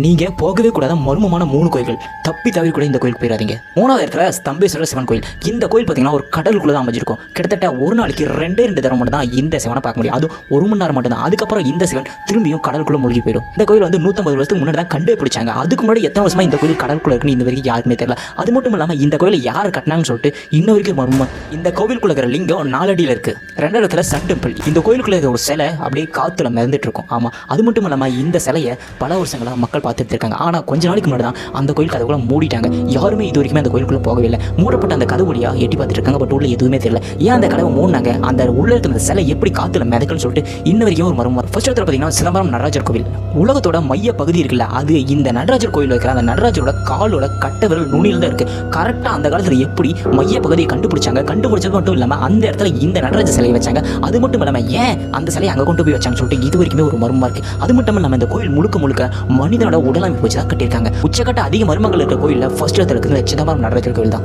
நீங்க போகவே கூடாத மர்மமான மூணு கோயில்கள். தப்பி தவிர கூட இந்த கோயிலுக்கு போயிடாதீங்க மூணாவது இடத்துல ஸ்தம்பேஸ்வரர் சிவன் கோயில். இந்த கோயில் பார்த்தீங்கன்னா ஒரு கடலுக்குள்ள தான் அமைஞ்சிருக்கும். கிட்டத்தட்ட ஒரு நாளைக்கு ரெண்டே ரெண்டு தரம் மட்டும் தான் இந்த சிவனை பார்க்க முடியும். அதுவும் ஒரு மணி நேரம் மட்டும் தான் அதுக்கப்புறம் இந்த சிவன் திரும்பியும் கடலுக்குள்ள மூழ்கி போயிடும். இந்த கோயில் வந்து நூற்றம்பது வருஷத்துக்கு முன்னாடி தான் கண்டே பிடிச்சாங்க. அதுக்கு முன்னாடி எத்தனை வருஷமா இந்த கோயில் கடலுக்குள்ள இருக்குன்னு இந்த வரைக்கும் யாருக்குமே தெரியல. அது மட்டும் இல்லாமல் இந்த கோயிலை யார் கட்டினாங்கன்னு சொல்லிட்டு இன்ன வரைக்கும் மர்மம். இந்த கோவிலுக்குள்ள இருக்கிற லிங்கம் நாலடியில் இருக்கு. ரெண்டு இடத்துல சன் டெம்பிள். இந்த கோயிலுக்குள்ள இருக்கிற ஒரு சிலை அப்படியே காத்துல மிதந்துட்டு இருக்கும். ஆமா. அது மட்டும் இல்லாமல் இந்த சிலையை பல வருஷங்களா மக்கள் பார்த்துட்டு இருக்காங்க ஆனா கொஞ்ச நாளைக்கு முன்னாடி தான் அந்த கோயில் கதவுகளை மூடிட்டாங்க. யாருமே இது வரைக்குமே அந்த கோயிலுக்குள்ள போகவே இல்லை மூடப்பட்ட அந்த கதவு வழியாக எட்டி பார்த்துட்டு இருக்காங்க பட் உள்ள எதுவுமே தெரியல. ஏன் அந்த கதவை மூடினாங்க? அந்த உள்ள இருக்கிற சிலை எப்படி காத்துல மிதக்கல்னு சொல்லிட்டு இன்ன வரைக்கும் ஒரு மரம் ஃபர்ஸ்ட் இடத்துல பார்த்தீங்கன்னா சிதம்பரம் நடராஜர் கோவில். உலகத்தோட மைய பகுதி இருக்குல்ல அது இந்த நடராஜர் கோயில் இருக்கிற அந்த நடராஜரோட காலோட கட்ட விரல் நுனியில் தான் இருக்கு. கரெக்டாக அந்த காலத்தில் எப்படி மைய பகுதியை கண்டுபிடிச்சாங்க? கண்டுபிடிச்சது மட்டும் இல்லாமல் அந்த இடத்துல இந்த நடராஜர் சிலையை வச்சாங்க. அது மட்டும் இல்லாமல் ஏன் அந்த சிலையை அங்கே கொண்டு போய் வச்சாங்கன்னு சொல்லிட்டு இது வரைக்குமே ஒரு மர்மமாக இருக்கு. அது மட்டும் இல்லாமல் இந்த கோயில் முழுக்க முழுக்க மனிதனோட உடலமைப்பு வச்சு தான் கட்டியிருக்காங்க. உச்சக்கட்ட அதிக மர்மங்கள் இருக்க கோயிலில் ஃபர்ஸ்ட் இடத்துல இருக்கிற சிதம்பரம் நடராஜர் கோயில் தான்